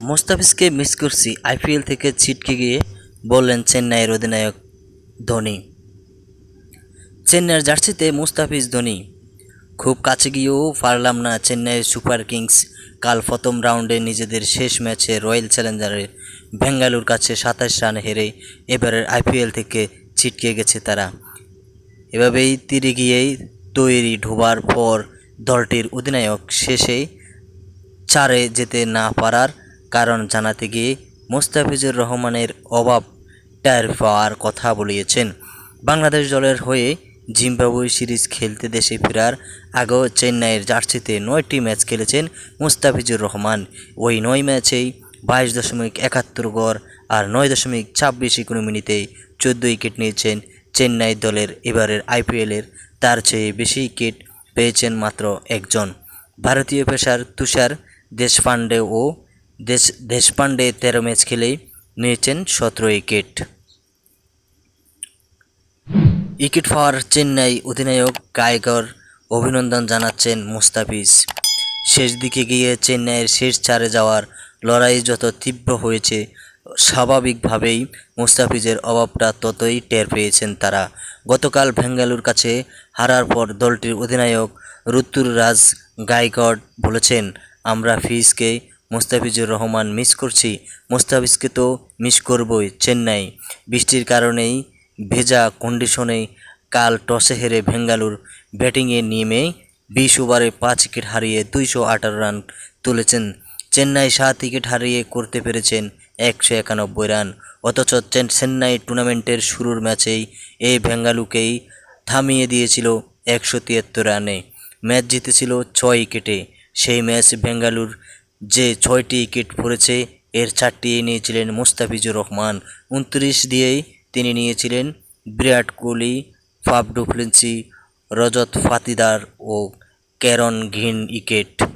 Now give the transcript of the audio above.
মোস্তাফিজকে miss করছি IPL থেকে ছিটকে গিয়ে বললেন চেন্নাইয়ের অধিনায়ক ধোনি। চেন্নাইয়ের জার্সিতে মুস্তাফিজ ধোনি। খুব কাছে গিয়েও পারলাম না চেন্নাইয়ের সুপার কিংস। কাল প্রথম রাউন্ডে নিজেদের শেষ ম্যাচে রয়্যাল চ্যালেঞ্জারে বেঙ্গালুর কাছে সাতাশ রান হেরে এবারের আইপিএল থেকে ছিটকে গেছে তারা। এভাবেই তীরে গিয়েই তৈরি ঢোবার পর দলটির অধিনায়ক শেষে চারে যেতে না পারার কারণ জানাতে গিয়ে মোস্তাফিজুর রহমানের অভাব টায়ার পাওয়ার কথা বলিয়েছেন। বাংলাদেশ দলের হয়ে জিম্বাবুয়ে সিরিজ খেলতে দেশে ফেরার আগেও চেন্নাইয়ের জার্সিতে নয়টি ম্যাচ খেলেছেন মুস্তাফিজুর রহমান। ওই নয় ম্যাচেই বাইশ দশমিক একাত্তর গড় আর নয় দশমিক ছাব্বিশ কোনো মিনিটে চোদ্দ উইকেট নিয়েছেন চেন্নাই দলের এবারের আইপিএলের। তার চেয়ে বেশি উইকেট পেয়েছেন মাত্র একজন। ভারতীয় পেশার তুষার দেশপান্ডে ও দেশ দেশপান্ডে তেরো ম্যাচ খেলেই নিয়েছেন সতেরো উইকেট। উইকেট পাওয়ার চেন্নাই অধিনায়ক গায়কর অভিনন্দন জানাচ্ছেন মুস্তাফিজ। শেষ দিকে গিয়ে চেন্নাইয়ের শেষ চারে যাওয়ার লড়াই যত তীব্র হয়েছে, স্বাভাবিকভাবেই মুস্তাফিজের অভাবটা ততই টের পেয়েছেন তারা। গতকাল বেঙ্গালুর কাছে হারার পর দলটির অধিনায়ক ঋতুরাজ গায়কড বলেছেন, আমরা ফিজকে মুস্তাফিজুর রহমান মিস করছি। মুস্তাফিজকে তো মিস করবই চেন্নাই। বৃষ্টির কারণেই ভেজা কন্ডিশনে কাল টসে হেরে বেঙ্গালুর ব্যাটিংয়ে নেমে বিশ ওভারে পাঁচ উইকেট হারিয়ে দুইশো আঠারো রান তুলেছেন। চেন্নাই সাত উইকেট হারিয়ে করতে পেরেছেন একশো একানব্বই রান অথচ চেন- চেন্নাই টুর্নামেন্টের শুরুর ম্যাচেই এই বেঙ্গালুকেই থামিয়ে দিয়েছিল একশো তিয়াত্তর রানে ম্যাচ জিতেছিল ছয় উইকেটে সেই ম্যাচ বেঙ্গালুর যে ছয়টি উইকেট পড়েছে, এর চারটি নিয়েছিলেন মুস্তাফিজুর রহমান। উনত্রিশ দিয়েই তিনি নিয়েছিলেন Virat Kohli, Faf Du Plessis Rajat Patidar ও ক্যারন ঘিন উইকেট।